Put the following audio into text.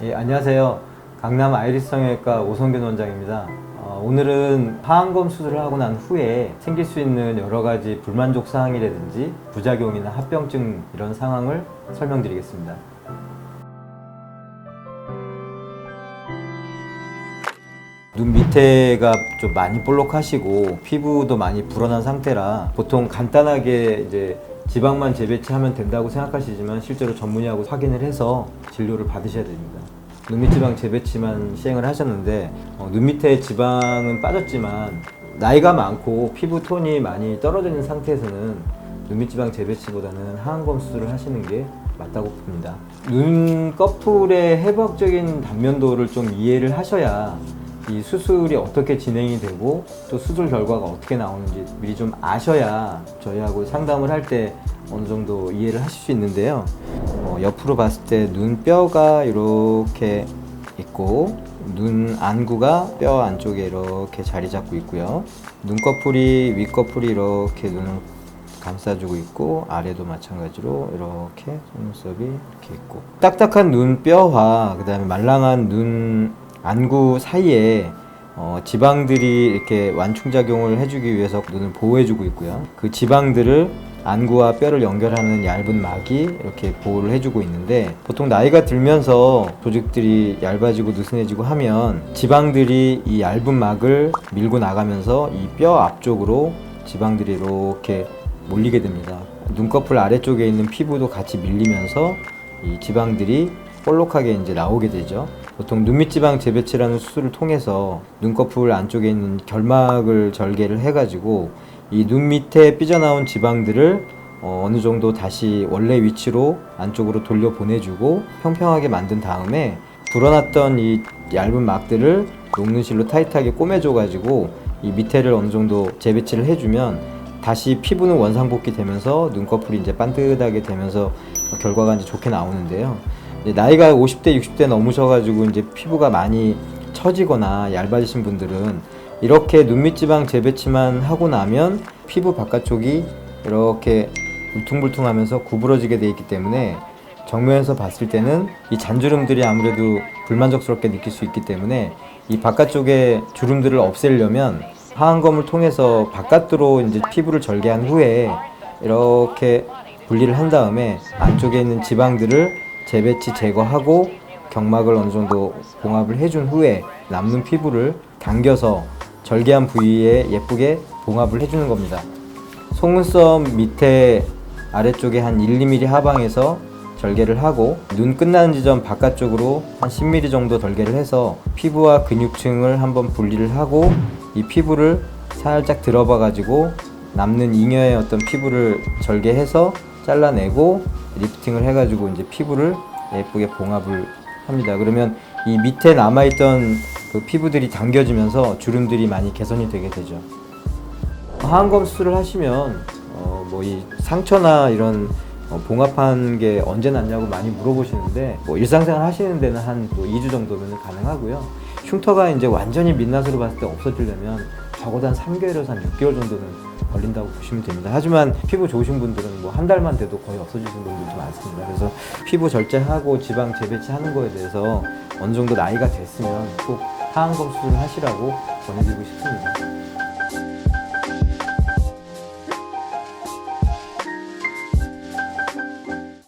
예, 안녕하세요. 강남 아이리스 성형외과 오성균 원장입니다. 어, 오늘은 하안검 수술을 하고 난 후에 생길 수 있는 여러 가지 불만족 사항이라든지 부작용이나 합병증 이런 상황을 설명드리겠습니다. 눈 밑에가 좀 많이 볼록하시고 피부도 많이 불어난 상태라 보통 간단하게 이제 지방만 재배치하면 된다고 생각하시지만 실제로 전문의하고 확인을 해서 진료를 받으셔야 됩니다. 눈밑지방 재배치만 시행을 하셨는데 어, 눈 밑에 지방은 빠졌지만 나이가 많고 피부 톤이 많이 떨어져 있는 상태에서는 눈밑지방 재배치보다는 하안검 수술을 하시는 게 맞다고 봅니다. 눈 꺼풀의 해부학적인 단면도를 좀 이해를 하셔야 이 수술이 어떻게 진행이 되고 또 수술 결과가 어떻게 나오는지 미리 좀 아셔야 저희하고 상담을 할 때 어느 정도 이해를 하실 수 있는데요. 어, 옆으로 봤을 때 눈뼈가 이렇게 있고 눈 안구가 뼈 안쪽에 이렇게 자리 잡고 있고요. 눈꺼풀이 윗꺼풀이 이렇게 눈을 감싸주고 있고 아래도 마찬가지로 이렇게 속눈썹이 이렇게 있고 딱딱한 눈뼈와 그다음에 말랑한 눈 안구 사이에 어, 지방들이 이렇게 완충작용을 해주기 위해서 눈을 보호해주고 있고요. 그 지방들을 안구와 뼈를 연결하는 얇은 막이 이렇게 보호를 해주고 있는데 보통 나이가 들면서 조직들이 얇아지고 느슨해지고 하면 지방들이 이 얇은 막을 밀고 나가면서 이 뼈 앞쪽으로 지방들이 이렇게 몰리게 됩니다. 눈꺼풀 아래쪽에 있는 피부도 같이 밀리면서 이 지방들이 볼록하게 이제 나오게 되죠. 보통 눈밑지방 재배치라는 수술을 통해서 눈꺼풀 안쪽에 있는 결막을 절개를 해가지고 이 눈 밑에 삐져나온 지방들을 어, 어느 정도 다시 원래 위치로 안쪽으로 돌려 보내주고 평평하게 만든 다음에 불어났던 이 얇은 막들을 녹는실로 타이트하게 꼬매줘가지고 이 밑에를 어느 정도 재배치를 해주면 다시 피부는 원상복귀 되면서 눈꺼풀이 이제 반듯하게 되면서 결과가 이제 좋게 나오는데요. 나이가 50대, 60대 넘으셔가지고 이제 피부가 많이 처지거나 얇아지신 분들은 이렇게 눈밑지방 재배치만 하고 나면 피부 바깥쪽이 이렇게 울퉁불퉁하면서 구부러지게 돼 있기 때문에 정면에서 봤을 때는 이 잔주름들이 아무래도 불만족스럽게 느낄 수 있기 때문에 이 바깥쪽에 주름들을 없애려면 하안검을 통해서 바깥으로 이제 피부를 절개한 후에 이렇게 분리를 한 다음에 안쪽에 있는 지방들을 재배치 제거하고 경막을 어느 정도 봉합을 해준 후에 남는 피부를 당겨서 절개한 부위에 예쁘게 봉합을 해주는 겁니다. 속눈썹 밑에 아래쪽에 한 1, 2mm 하방에서 절개를 하고 눈 끝나는 지점 바깥쪽으로 한 10mm 정도 절개를 해서 피부와 근육층을 한번 분리를 하고 이 피부를 살짝 들어봐 가지고 남는 잉여의 어떤 피부를 절개해서 잘라내고 리프팅을 해가지고 이제 피부를 예쁘게 봉합을 합니다. 그러면 이 밑에 남아있던 그 피부들이 당겨지면서 주름들이 많이 개선이 되게 되죠. 하안검 수술을 하시면 어, 뭐 이 상처나 이런 어, 봉합한 게 언제 났냐고 많이 물어보시는데 뭐 일상생활 하시는 데는 한 뭐 2주 정도면 가능하고요. 흉터가 이제 완전히 민낯으로 봤을 때 없어지려면 적어도 한 3개월에서 한 6개월 정도는 걸린다고 보시면 됩니다. 하지만 피부 좋으신 분들은 뭐 한 달만 돼도 거의 없어지신 분들도 많습니다. 그래서 피부 절제하고 지방 재배치하는 거에 대해서 어느 정도 나이가 됐으면 꼭 하안검 수술을 하시라고 권해드리고 싶습니다.